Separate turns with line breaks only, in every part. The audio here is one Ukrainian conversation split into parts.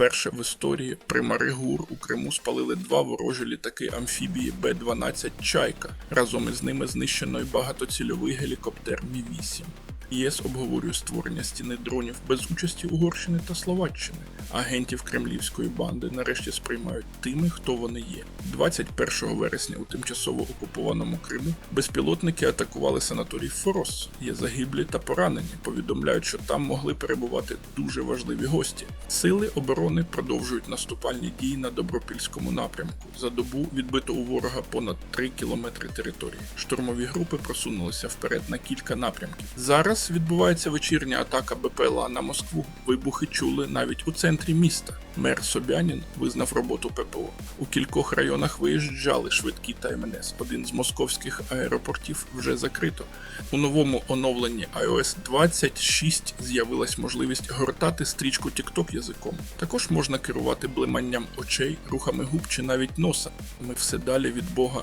Вперше в історії при Маригур у Криму спалили два ворожі літаки амфібії Б-12 Чайка. Разом із ними знищено й багатоцільовий гелікоптер Мі-8. ЄС обговорює створення стіни дронів без участі Угорщини та Словаччини. Агентів кремлівської банди нарешті сприймають тими, хто вони є. 21 вересня у тимчасово окупованому Криму безпілотники атакували санаторій Форос. Є загиблі та поранені. Повідомляють, що там могли перебувати дуже важливі гості. Сили оборони продовжують наступальні дії на добропільському напрямку. За добу відбито у ворога понад 3 кілометри території. Штурмові групи просунулися вперед на кілька напрямків. Зараз відбувається вечірня атака БПЛА на Москву. Вибухи чули навіть у центрі міста. Мер Собянін визнав роботу ППО. У кількох районах виїжджали швидкі та МНС. Один з московських аеропортів вже закрито. У новому оновленні iOS 26 з'явилась можливість гортати стрічку TikTok язиком. Також можна керувати блиманням очей, рухами губ чи навіть носа. Ми все далі від Бога.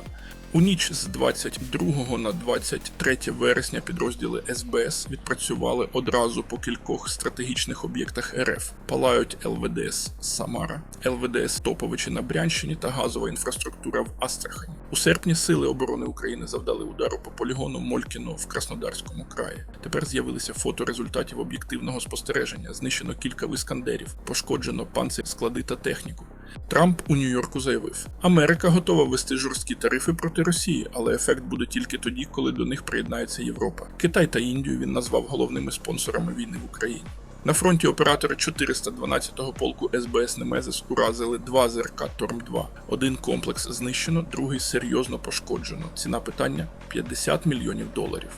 У ніч з 22 на 23 вересня підрозділи СБС відпрацювали одразу по кількох стратегічних об'єктах РФ. Палають ЛВДС Самара, ЛВДС Топовичі на Брянщині та газова інфраструктура в Астрахані. У серпні Сили оборони України завдали удару по полігону Молькіно в Краснодарському краї. Тепер з'явилися фото результатів об'єктивного спостереження. Знищено кілька вискандерів, пошкоджено панцир склади та техніку. Трамп у Нью-Йорку заявив: Америка готова ввести жорсткі тарифи проти Росії, але ефект буде тільки тоді, коли до них приєднається Європа. Китай та Індію він назвав головними спонсорами війни в Україні. На фронті оператори 412-го полку СБС Немезис уразили два ЗРК Торм-2. Один комплекс знищено, другий серйозно пошкоджено. Ціна питання 50 мільйонів доларів.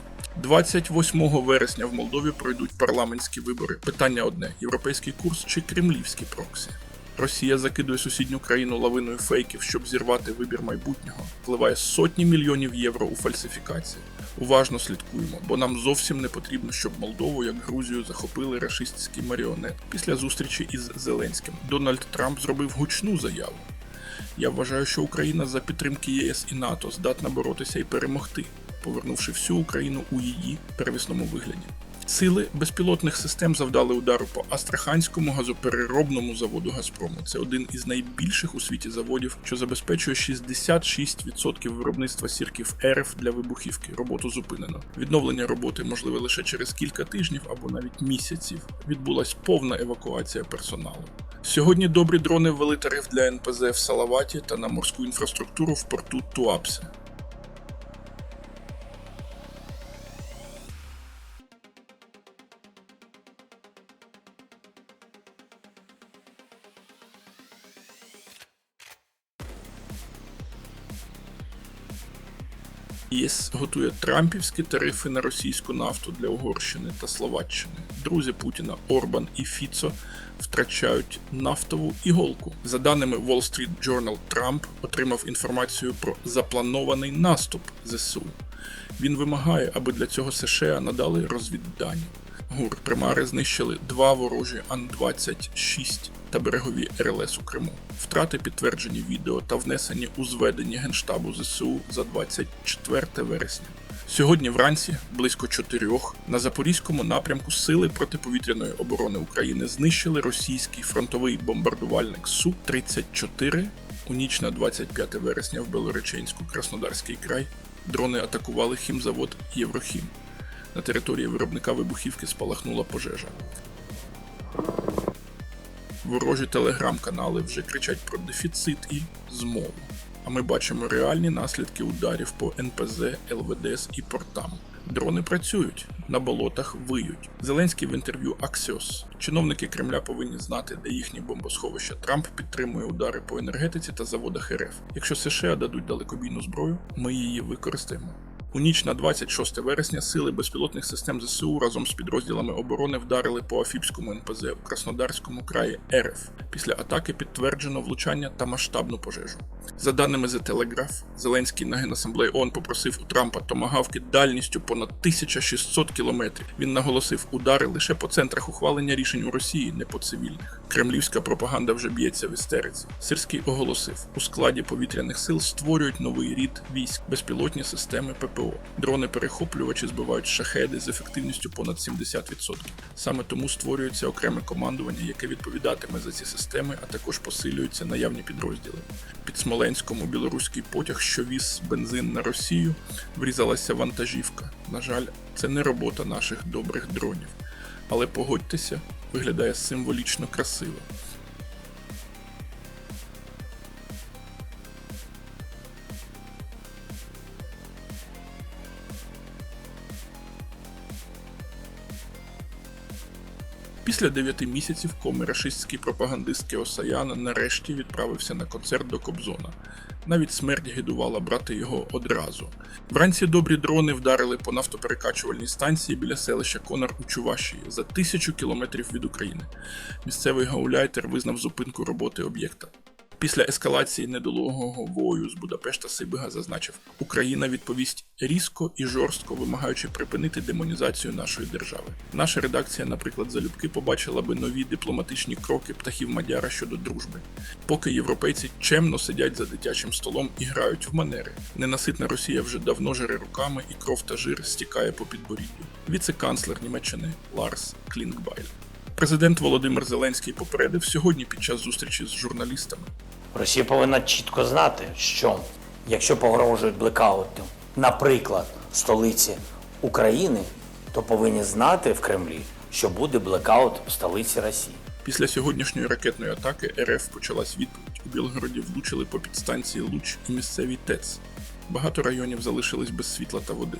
28 вересня в Молдові пройдуть парламентські вибори. Питання одне: європейський курс чи кремлівський проксі. Росія закидує сусідню країну лавиною фейків, щоб зірвати вибір майбутнього, вливає сотні мільйонів євро у фальсифікації. Уважно слідкуємо, бо нам зовсім не потрібно, щоб Молдову, як Грузію, захопили рашистські маріонет. Після зустрічі із Зеленським Дональд Трамп зробив гучну заяву. Я вважаю, що Україна за підтримки ЄС і НАТО здатна боротися і перемогти, повернувши всю Україну у її первісному вигляді. Сили безпілотних систем завдали удару по Астраханському газопереробному заводу Газпрому. Це один із найбільших у світі заводів, що забезпечує 66% виробництва сірків РФ для вибухівки. Роботу зупинено. Відновлення роботи можливе лише через кілька тижнів або навіть місяців. Відбулась повна евакуація персоналу. Сьогодні добрі дрони ввели тариф для НПЗ в Салаваті та на морську інфраструктуру в порту Туапсе. ЄС готує трампівські тарифи на російську нафту для Угорщини та Словаччини. Друзі Путіна Орбан і Фіцо втрачають нафтову іголку. За даними Wall Street Journal, Трамп отримав інформацію про запланований наступ ЗСУ. Він вимагає, аби для цього США надали розвіддані. ГУР примари знищили два ворожі Ан-26 та берегові РЛС у Криму. Втрати підтверджені відео та внесені у зведення Генштабу ЗСУ за 24 вересня. Сьогодні вранці, близько чотирьох, на запорізькому напрямку Сили протиповітряної оборони України знищили російський фронтовий бомбардувальник Су-34. У ніч на 25 вересня в Белореченську Краснодарський край дрони атакували хімзавод Єврохім. На території виробника вибухівки спалахнула пожежа. Ворожі телеграм-канали вже кричать про дефіцит і змову. Ми бачимо реальні наслідки ударів по НПЗ, ЛВДС і портам. Дрони працюють, на болотах виють. Зеленський в інтерв'ю Axios. Чиновники Кремля повинні знати, де їхні бомбосховища. Трамп підтримує удари по енергетиці та заводах РФ. Якщо США дадуть далекобійну зброю, ми її використаємо. У ніч на 26 вересня сили безпілотних систем ЗСУ разом з підрозділами оборони вдарили по Афіпському НПЗ у Краснодарському краї РФ. Після атаки підтверджено влучання та масштабну пожежу. За даними The Telegraph, Зеленський на Генасамблеї ООН попросив у Трампа томагавки дальністю понад 1600 кілометрів. Він наголосив удари лише по центрах ухвалення рішень у Росії, не по цивільних. Кремлівська пропаганда вже б'ється в істериці. Сирський оголосив: у складі повітряних сил створюють новий рід військ, безпілотні системи ППО. Дрони-перехоплювачі збивають шахеди з ефективністю понад 70%. Саме тому створюється окреме командування, яке відповідатиме за ці системи, а також посилюються наявні підрозділи. Під Смоленськом у білоруський потяг, що віз бензин на Росію, врізалася вантажівка. На жаль, це не робота наших добрих дронів. Але погодьтеся, виглядає символічно красиво. Після дев'яти місяців комерашистський пропагандист Кеосаян нарешті відправився на концерт до Кобзона. Навіть смерть гидувала брати його одразу. Вранці добрі дрони вдарили по нафтоперекачувальній станції біля селища Конар у Чувашії за тисячу кілометрів від України. Місцевий гауляйтер визнав зупинку роботи об'єкта. Після ескалації недолугого бою з Будапешта Сибига зазначив, Україна відповість різко і жорстко, вимагаючи припинити демонізацію нашої держави. Наша редакція, наприклад, залюбки побачила би нові дипломатичні кроки птахів Мадяра щодо дружби, поки європейці чемно сидять за дитячим столом і грають в манери. Ненаситна Росія вже давно жере руками, і кров та жир стікає по підборіддю. Віце-канцлер Німеччини Ларс Клінгбайль. Президент Володимир Зеленський попередив сьогодні під час зустрічі з журналістами.
Росія повинна чітко знати, що якщо погрожують блекаутом, наприклад, столиці України, то повинні знати в Кремлі, що буде блекаут в столиці Росії.
Після сьогоднішньої ракетної атаки РФ почалась відповідь. У Білгороді влучили по підстанції Луч і місцевій ТЕЦ. Багато районів залишились без світла та води.